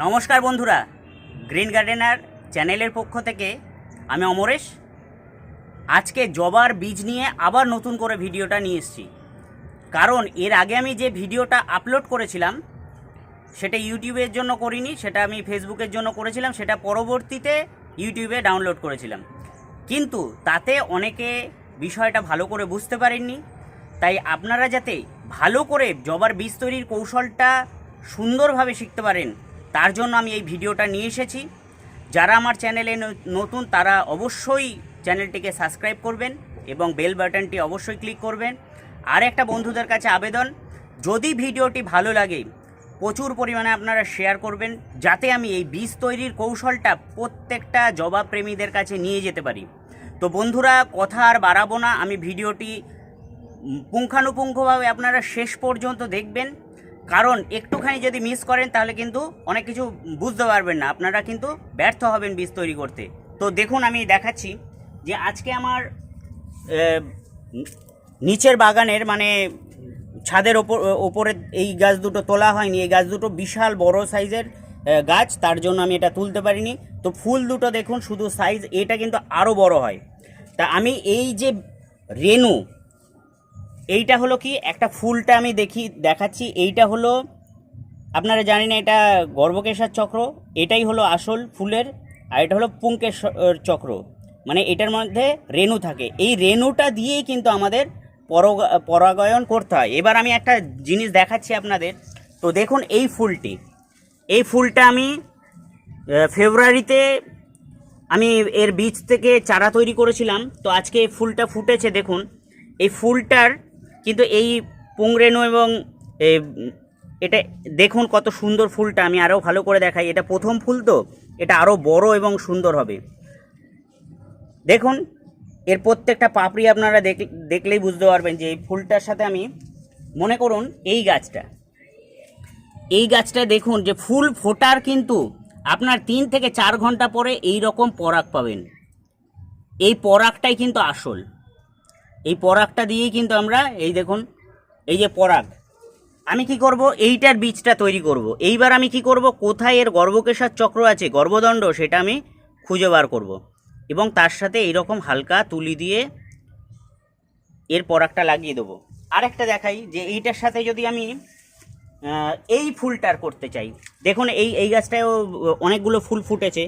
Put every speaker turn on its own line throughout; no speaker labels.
নমস্কার বন্ধুরা, green gardener চ্যানেলের পক্ষ থেকে আমি অমরেশ। আজকে জবার বীজ নিয়ে আবার নতুন করে ভিডিওটা নিয়ে এসেছি। কারণ এর আগে আমি যে ভিডিওটা আপলোড করেছিলাম, সেটা ইউটিউবের জন্য করিনি, সেটা আমি ফেসবুকের জন্য করেছিলাম, সেটা পরবর্তীতে ইউটিউবে ডাউনলোড করেছিলাম। কিন্তু তাতে অনেকে বিষয়টা ভালো করে বুঝতে পারেননি। তাই আপনারা যাতে ভালো করে জবার বীজ তৈরির কৌশলটা সুন্দরভাবে শিখতে পারেন তার জন্য আমি এই ভিডিওটা নিয়ে এসেছি। যারা আমার চ্যানেলে নতুন, তারা অবশ্যই চ্যানেলটিকে সাবস্ক্রাইব করবেন এবং বেল বাটনটি অবশ্যই ক্লিক করবেন। আর একটা বন্ধুদের কাছে আবেদন, যদি ভিডিওটি ভালো লাগে, প্রচুর পরিমাণে আপনারা শেয়ার করবেন, যাতে আমি এই বীজ তৈরির কৌশলটা প্রত্যেকটা জবা প্রেমীদের কাছে নিয়ে যেতে পারি। তো বন্ধুরা, কথা আর বাড়াবো না, আমি ভিডিওটি পুঙ্খানুপুঙ্খভাবে আপনারা শেষ পর্যন্ত দেখবেন। কারণ একটুখানি যদি মিস করেন, তাহলে কিন্তু অনেক কিছু বুঝতে পারবেন না। আপনারা কিন্তু ব্যর্থ হবেন বীজ তৈরি করতে। তো দেখুন, আমি দেখাচ্ছি যে আজকে আমার নিচের বাগানের মানে ছাদের ওপর ওপরে এই গাছ দুটো তোলা হয়নি। এই গাছ দুটো বিশাল বড় সাইজের গাছ। তার জন্য আমি এটা তুলতে পারিনি। তো ফুল দুটো দেখুন, শুধু সাইজ এটা কিন্তু আরও বড় হয়। তা আমি এই যে রেনু এইটা হলো কি? একটা ফুলটা আমি দেখি, দেখাচ্ছি। এইটা হলো, আপনারা জানেন এটা গর্ভকেশার চক্র, এটাই হলো আসল ফুলের, আর এটা হলো পুঙ্কের চক্র। মানে এটার মধ্যে রেণু থাকে। এই রেণুটা দিয়েই কিন্তু আমাদের পরগ- পরাগায়ন করতে হয়। এবার আমি একটা জিনিস দেখাচ্ছি আপনাদের। তো দেখুন এই ফুলটি। এই ফুলটা আমি ফেব্রুয়ারিতে আমি এর বীজ থেকে চারা তৈরি করেছিলাম। তো আজকে এই ফুলটা ফুটেছে, দেখুন। এই ফুলটার কিন্তু এই পুংরেণু এবং এটা দেখুন কত সুন্দর ফুলটা, আমি আরও ভালো করে দেখাই। এটা প্রথম ফুল তো, এটা আরও বড় এবং সুন্দর হবে। দেখুন, এর প্রত্যেকটা পাপড়ি আপনারা দেখ- দেখলেই বুঝতে পারবেন যে এই ফুলটার সাথে আমি, মনে করুন, এই গাছটা। এই গাছটা দেখুন যে ফুল ফোটার কিন্তু আপনার তিন থেকে চার ঘণ্টা পরে এই রকম পরাগ পাবেন। এই পরাগটাই কিন্তু আসল। এই পরাগটা দিয়েই কিন্তু আমরা এই দেখুন, এই যে পরাগ। আমি কি করব? এইটার বীজটা তৈরি করব। এইবার আমি কি করব? কোথায় এর গর্ভকেশার চক্র আছে, গর্ভদণ্ড, সেটা আমি খুঁজে বার করব। এবং তার সাথে এইরকম হালকা তুলি দিয়ে এর পরাগটা লাগিয়ে দেবো। আর একটা দেখাই যে এইটার সাথে যদি আমি এই ফুলটার করতে চাই। দেখুন, এই এই গাছটায়ও অনেকগুলো ফুল ফুটেছে।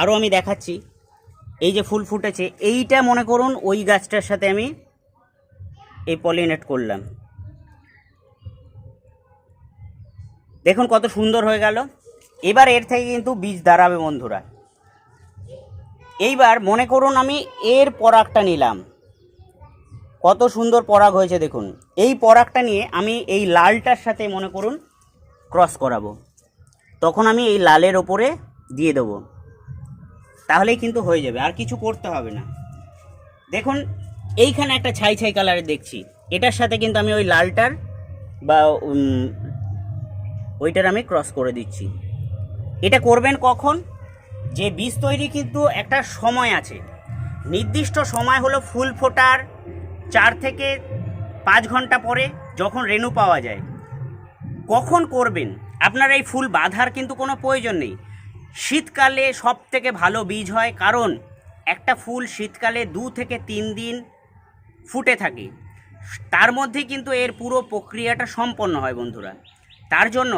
আরও আমি দেখাচ্ছি। এই যে ফুল ফুটেছে, এইটা মনে করুন ওই গাছটার সাথে আমি এই পলিনেট করলাম। দেখুন কত সুন্দর হয়ে গেল। এবার এর থেকে কিন্তু বীজ দাঁড়াবে বন্ধুরা। এইবার মনে করুন আমি এর পরাগটা নিলাম। কত সুন্দর পরাগ হয়েছে দেখুন। এই পরাগটা নিয়ে আমি এই লালটার সাথে মনে করুন ক্রস করাবো। তখন আমি এই লালের ওপরে দিয়ে দেবো। তাহলেই কিন্তু হয়ে যাবে, আর কিছু করতে হবে না। দেখুন এইখানে একটা ছাই ছাই কালারের দেখছি। এটার সাথে কিন্তু আমি ওই লালটার বা ওইটার আমি ক্রস করে দিচ্ছি। এটা করবেন কখন? যে বীজ তৈরি কিন্তু একটা সময় আছে। নির্দিষ্ট সময় হলো ফুল ফোটার চার থেকে পাঁচ ঘণ্টা পরে যখন রেণু পাওয়া যায়। কখন করবেন? আপনার এই ফুল বাঁধার কিন্তু কোনো প্রয়োজন নেই। শীতকালে সব থেকে ভালো বীজ হয় কারণ একটা ফুল শীতকালে দু থেকে তিন দিন ফুটে থাকে। তার মধ্যে কিন্তু এর পুরো প্রক্রিয়াটা সম্পন্ন হয় বন্ধুরা। তার জন্য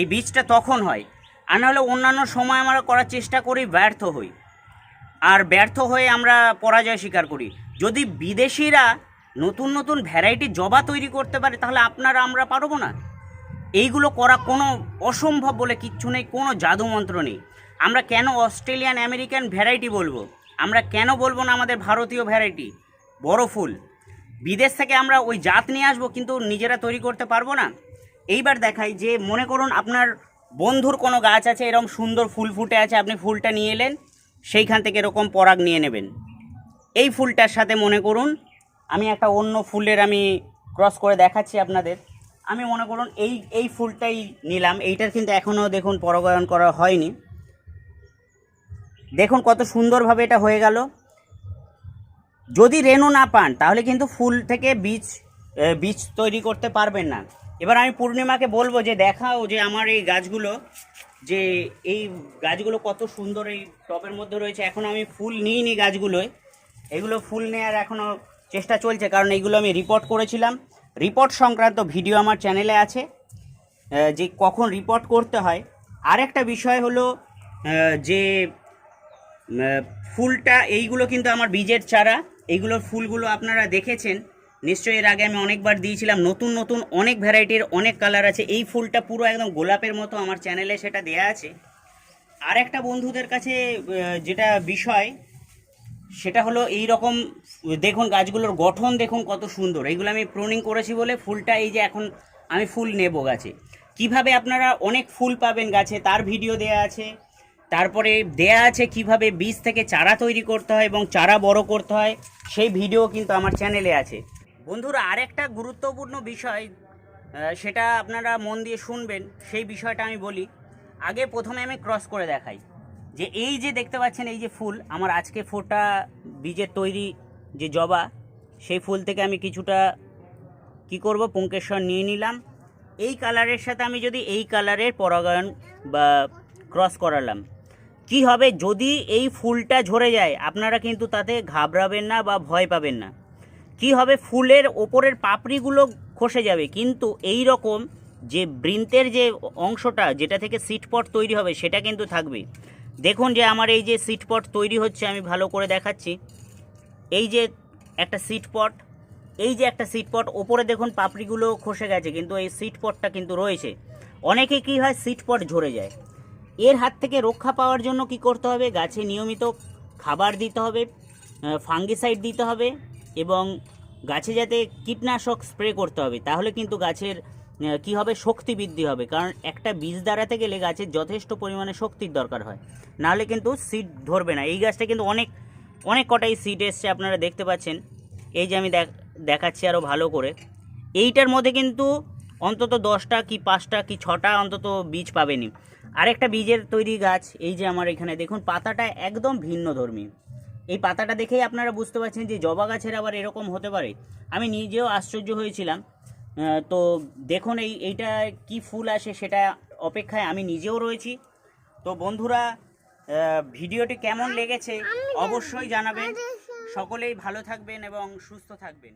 এই বীজটা তখন হয়, আর নাহলে অন্যান্য সময় আমরা করার চেষ্টা করি ব্যর্থ হই। আর ব্যর্থ হয়ে আমরা পরাজয় স্বীকার করি। যদি বিদেশিরা নতুন নতুন ভ্যারাইটি জবা তৈরি করতে পারে, তাহলে আপনারা আমরা পারব না। এইগুলো করা কোনো অসম্ভব বলে কিচ্ছু নেই, কোনো জাদুমন্ত্র নেই। আমরা কেন অস্ট্রেলিয়ান আমেরিকান ভ্যারাইটি বলব? আমরা কেন বলব না আমাদের ভারতীয় ভ্যারাইটি? বড় ফুল। বিদেশ থেকে আমরা ওই জাত নিয়ে আসব, কিন্তু নিজেরা তৈরি করতে পারব না। এইবার দেখাই যে, মনে করুন আপনার বন্ধুর কোনো গাছ আছে, এরকম সুন্দর ফুল ফুটে আছে, আপনি ফুলটা নিয়ে এলেন, সেইখান থেকে এরকম পরাগ নিয়ে নেবেন। এই ফুলটার সাথে মনে করুন, আমি একটা অন্য ফুলের আমি ক্রস করে দেখাচ্ছি আপনাদের। আমি মনে করুন এই এই ফুলটাই নিলাম, এইটার কিন্তু এখনও দেখুন পরাগায়ন করা হয়নি। দেখুন কত সুন্দরভাবে এটা হয়ে গেল। যদি রেণু না পান, তাহলে কিন্তু ফুল থেকে বীজ বীজ তৈরি করতে পারবেন না। এবার আমি পূর্ণিমাকে বলব যে দেখাও যে আমার এই গাছগুলো, যে এই গাছগুলো কত সুন্দর এই টবের মধ্যে রয়েছে। এখন আমি ফুল নিইনি গাছগুলোয়। এগুলো ফুল নেওয়ার এখনও চেষ্টা চলছে, কারণ এইগুলো আমি রিপোর্ট করেছিলাম। রিপোর্ট সংক্রান্ত ভিডিও আমার চ্যানেলে আছে যে কখন রিপোর্ট করতে হয়। আরেকটা বিষয় হলো যে ফুলটা, এইগুলো কিন্তু আমার বীজের চারা। এইগুলোর ফুলগুলো আপনারা দেখেছেন। নিশ্চয়ই এর আগে আমি অনেকবার দিয়েছিলাম। নতুন নতুন অনেক ভ্যারাইটির অনেক কালার আছে। এই ফুলটা পুরো একদম গোলাপের মতো আমার চ্যানেলে সেটা দেয়া আছে। আর একটা বন্ধুদের কাছে যেটা বিষয়, সেটা হলো এই রকম দেখুন গাছগুলোর গঠন দেখুন কত সুন্দর। এইগুলো আমি প্রুনিং করেছি বলে ফুলটা এই যে এখন আমি ফুল নেব গাছে। কীভাবে আপনারা অনেক ফুল পাবেন গাছে, তার ভিডিও দেয়া আছে। তারপরে দেয়া আছে কীভাবে বীজ থেকে চারা তৈরি করতে হয় এবং চারা বড় করতে হয়, সেই ভিডিও কিন্তু আমার চ্যানেলে আছে। বন্ধুরা, আরেকটা গুরুত্বপূর্ণ বিষয় সেটা আপনারা মন দিয়ে শুনবেন, সেই বিষয়টা আমি বলি। আগে প্রথমে আমি ক্রস করে দেখাই। যে এই যে দেখতে পাচ্ছেন, এই যে ফুল, আমার আজকে ফোটা বীজের তৈরি যে জবা, সেই ফুল থেকে আমি কিছুটা কি করব, পুঙ্কেশ্বর নিয়ে নিলাম। এই কালারের সাথে আমি যদি এই কালারের পরাগায়ন বা ক্রস করালাম কি হবে যদি এই ফুলটা ঝরে যায়? আপনারা কিন্তু তাতে ঘাবড়াবেন না বা ভয় পাবেন না। কি হবে? ফুলের ওপরের পাপড়িগুলো খসে যাবে। কিন্তু এই রকম যে বৃন্তের যে অংশটা, যেটা থেকে সিটপট তৈরি হবে, সেটা কিন্তু থাকবে। দেখুন যে আমার এই যে সিটপট তৈরি হচ্ছে, আমি ভালো করে দেখাচ্ছি। এই যে একটা সিটপট এই যে একটা সিটপট ওপরে দেখুন পাপড়িগুলো খসে গেছে, কিন্তু এই সিটপটটা কিন্তু রয়েছে। অনেকে কি হয়? সিটপট ঝরে যায়। এর হাত থেকে রক্ষা পাওয়ার জন্য কি করতে হবে? গাছে নিয়মিত খাবার দিতে হবে ফাঙ্গিসাইড দিতে হবে এবং গাছে যাতে কীটনাশক স্প্রে করতে হবে। তাহলে কিন্তু গাছের কি হবে? শক্তি বৃদ্ধি হবে। কারণ একটা বীজ দাঁড়াতে গেলে গাছের যথেষ্ট পরিমাণে শক্তির দরকার হয়। নাহলে কিন্তু সিড ধরবে না। এই গাছটা কিন্তু অনেক অনেক কটাই সিড এসছে, আপনারা দেখতে পাচ্ছেন। এই যে আমি দেখ- দেখাচ্ছি আরও ভালো করে। এইটার মধ্যে কিন্তু অন্তত দশটা কি পাঁচটা কি ছটা অন্তত বীজ পাবেনি আরেকটা বীজের তৈরি গাছ এই যে আমার এখানে দেখুন পাতাটা একদম ভিন্ন ধর্মী এই পাতাটা দেখেই আপনারা বুঝতে পারছেন যে জবা গাছের আবার এরকম হতে পারে। আমি নিজেও আশ্চর্য হয়েছিলাম। তো দেখুন এই এইটা কি ফুল আসে সেটা অপেক্ষায় আমি নিজেও রয়েছি। তো বন্ধুরা ভিডিওটি কেমন লেগেছে অবশ্যই জানাবেন। সকলেই ভালো থাকবেন এবং সুস্থ থাকবেন।